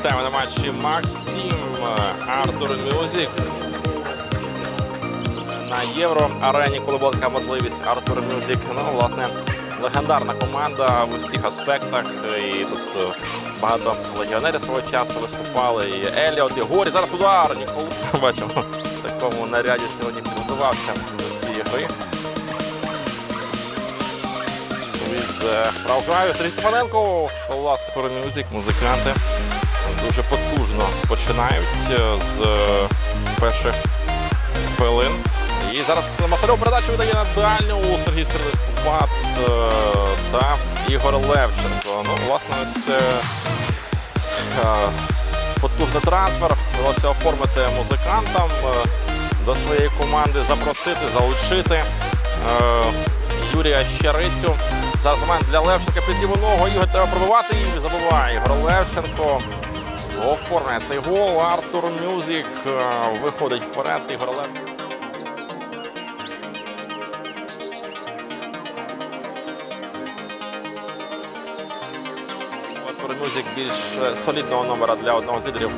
Вітаємо на матчі Максим Артур Мюзик. На євро арені, така можливість, Артур Мюзик. Ну, власне, легендарна команда в усіх аспектах. І тут е, багато легіонерів свого часу виступали. І Еліот, і Горі. Зараз удар. Ніколи бачимо в такому наряді сьогодні підготувався до цієї гри. Із е, правокраю Сергій Степаненко, власне, Артур Мюзик, музиканти дуже потужно починають е, з е, перших хвилин. І зараз Масарьов передачу видає на дальню Сергій Стрелиступат та Ігор Левченко. Ну, власне, ось е, е, потужний трансфер. Вдалося оформити музикантам е, до своєї команди, запросити, залучити е, Юрія Щерицю. Зараз момент для Левченка під ліву ногу. Ігор треба пробивати і забиває Ігор Левченко. Оформляє цей гол. Артур Мюзик е, виходить вперед. Ігор Левченко. Мюзик більш е, солідного номера для одного з лідерів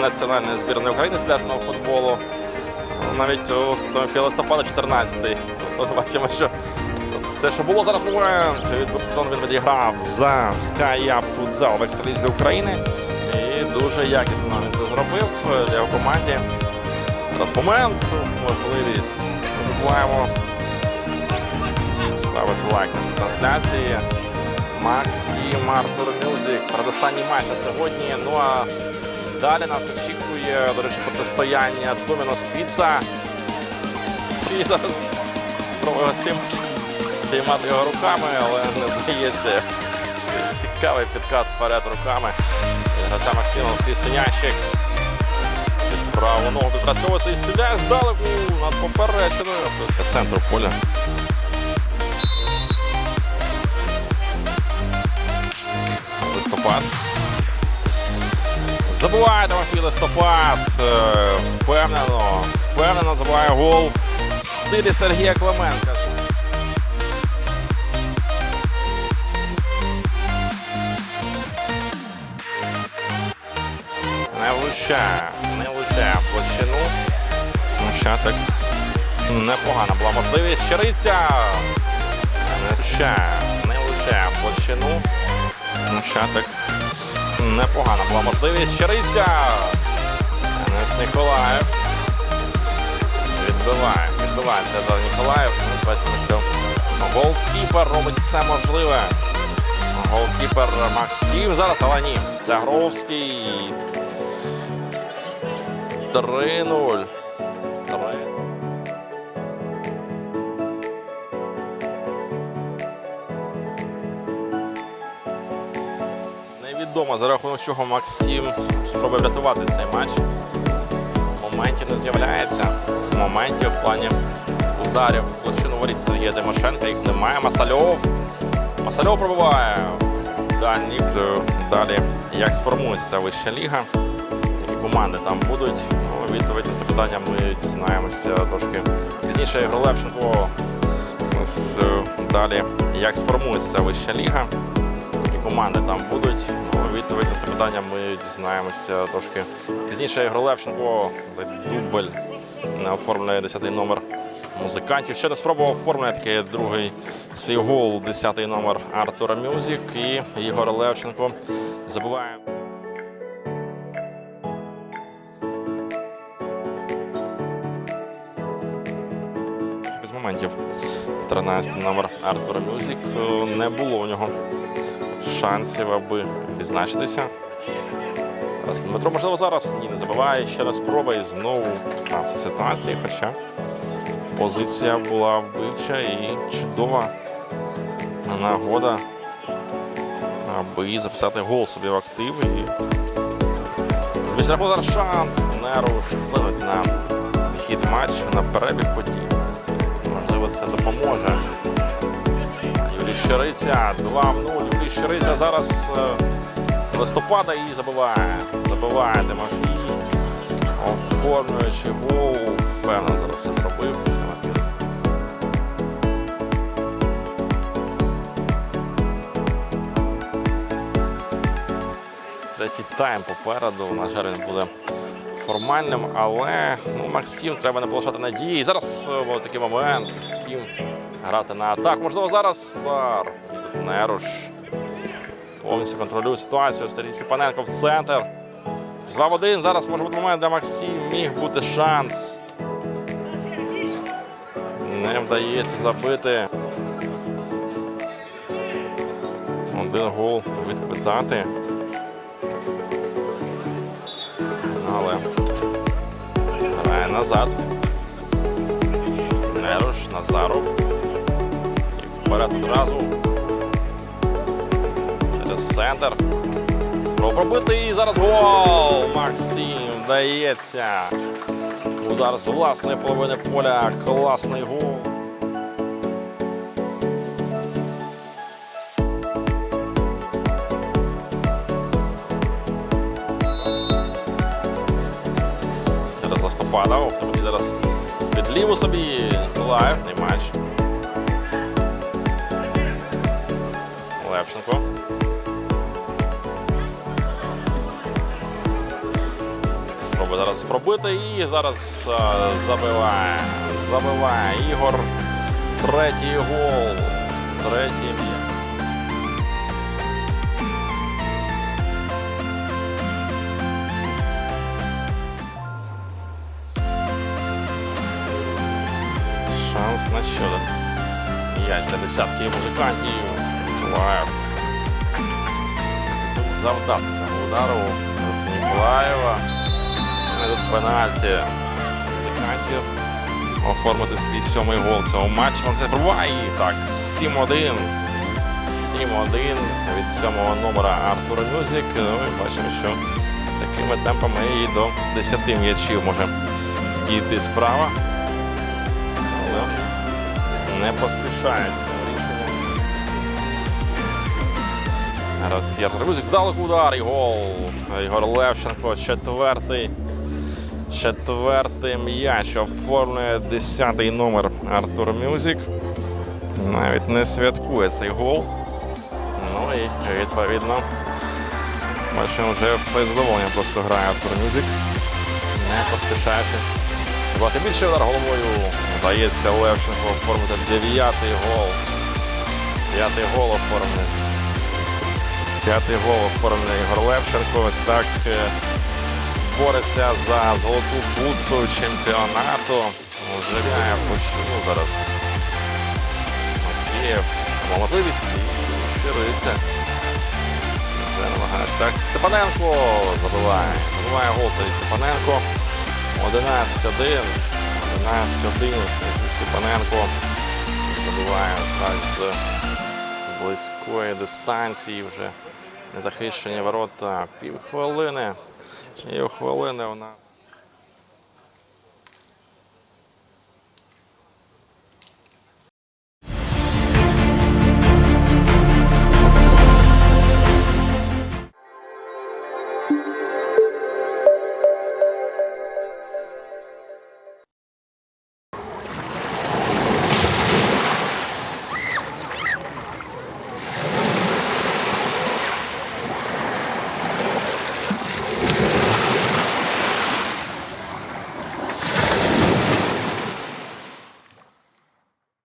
національної збірної України з пляжного футболу. Навіть у Тимофія листопада 14-й. Тобто бачимо, що все, що було зараз момент. Від сезон він відіграв за SkyUp Futsal в екстралізі України. І дуже якісно він це зробив для команді. Зараз момент, можливість. Не забуваємо ставити лайк нашій трансляції. Макс Тім, Артур Мюзик. Передостанній матч на сьогодні. Ну а далі нас очікує, до речі, протистояння Домінос Піца. І зараз спробуємо спійм... спіймати його руками, але не вдається. Цікавий підкат вперед руками. Граця свій синящик. Під праву ногу безпрацьовується і стріляє здалеку над поперечиною. До центру поля. Листопад. Забуває Тимофій листопад. Е, Впевнено. Впевнено забуває гол в стилі Сергія Клименка. Влучає. Не в площину. Ну, ще так непогана була можливість. Щириця. Не влучає. Не в площину. Ну, ще так непогана була можливість. Щириця. Денис Ніколаєв. Відбиває. Відбивається до Ніколаєв. Ми бачимо, що голкіпер робить все можливе. Голкіпер Максим. Зараз але ні. Загровський. 3-0. Невідомо за рахунок чого Максим спробує врятувати цей матч. Моментів не з'являється. Моментів в плані ударів в площину воріт Сергія Тимошенка. Їх немає. Масальов. Масальов пробиває. Дальні. Далі як сформується вища ліга. Команди там будуть. Відповідь на це питання ми дізнаємося трошки пізніше. Ігор Левченко. Е, Далі як сформується вища ліга які команди там будуть. Відповідь на це питання ми дізнаємося трошки пізніше. Ігор Левченко дубль не оформлює 10-й номер музикантів. Ще не спробував оформити такий другий свій гол, 10-й номер Артура Мюзик і Ігор Левченко забуває. Без моментів 13 номер Артура Мюзик. Не було у нього шансів, аби відзначитися. Зараз Дмитро, можливо, зараз ні, не забиває. Ще раз спроба і знову всі ситуації. Хоча позиція була вбивча і чудова нагода, аби записати гол собі в актив. І Звісно, зараз шанс Неруш вплинуть на хід матчу, на перебіг подій. Це допоможе. Юрій Щириця 2 в 0. Юрій зараз е, листопада і забиває. Забиває Тимофій. Оформлюючи гол. Певно, зараз це зробив. Тимофій Третій тайм попереду. На жаль, він буде формальним, але ну, Максим треба не полишати надії. І зараз е, о, такий момент. Їм грати на атаку. Можливо, зараз удар. І тут Неруш повністю контролює ситуацію. Сергій Степаненко в центр. 2 в 1. Зараз може бути момент для Максим. Міг бути шанс. Не вдається забити. Один гол відпитати. Але грає назад. Неруш, Назаров. І вперед одразу. Через центр. Спроба пробити і зараз гол! Максим вдається. Удар з власної половини поля. Класний гол. Зараз листопада. Автомобіль зараз під ліву собі. Ніколаїв, не матч. Левченко. Спробує зараз пробити і зараз а, забиває. Забиває Ігор. Третій гол. Третій Шанс на щодо. М'яч для десятки музикантів. Ніколаєв. Тут завдав цього удару Ніколаєва. Тут пенальті музикантів. Оформити свій сьомий гол цього матчу. Це пробуває. Так, 7-1. 7-1 від сьомого номера Артура Мюзик. Ну, і бачимо, що такими темпами і до 10 м'ячів може дійти справа. Не поспішає з цим рішенням. Зараз здалеку удар і гол. Ігор Левченко, четвертий. Четвертий м'яч оформлює 10-й номер Артур Мюзик. Навіть не святкує цей гол. Ну і відповідно. Бачимо, вже все задоволення просто грає Артур Мюзик. Не поспішаючи. Давати більше удар головою. Вдається Левченко оформити дев'ятий гол. П'ятий гол оформлений. П'ятий гол оформлений Ігор Левченко. Ось так е, бореться за золоту бутсу чемпіонату. Живляє почну зараз. Макієв. Мав можливість і щириться. Так, Степаненко забиває. Забиває гол Сергій Степаненко. 11-1. 11-1. Сергій Степаненко забиває ось з близької дистанції вже незахищені ворота. Півхвилини. У хвилини нас.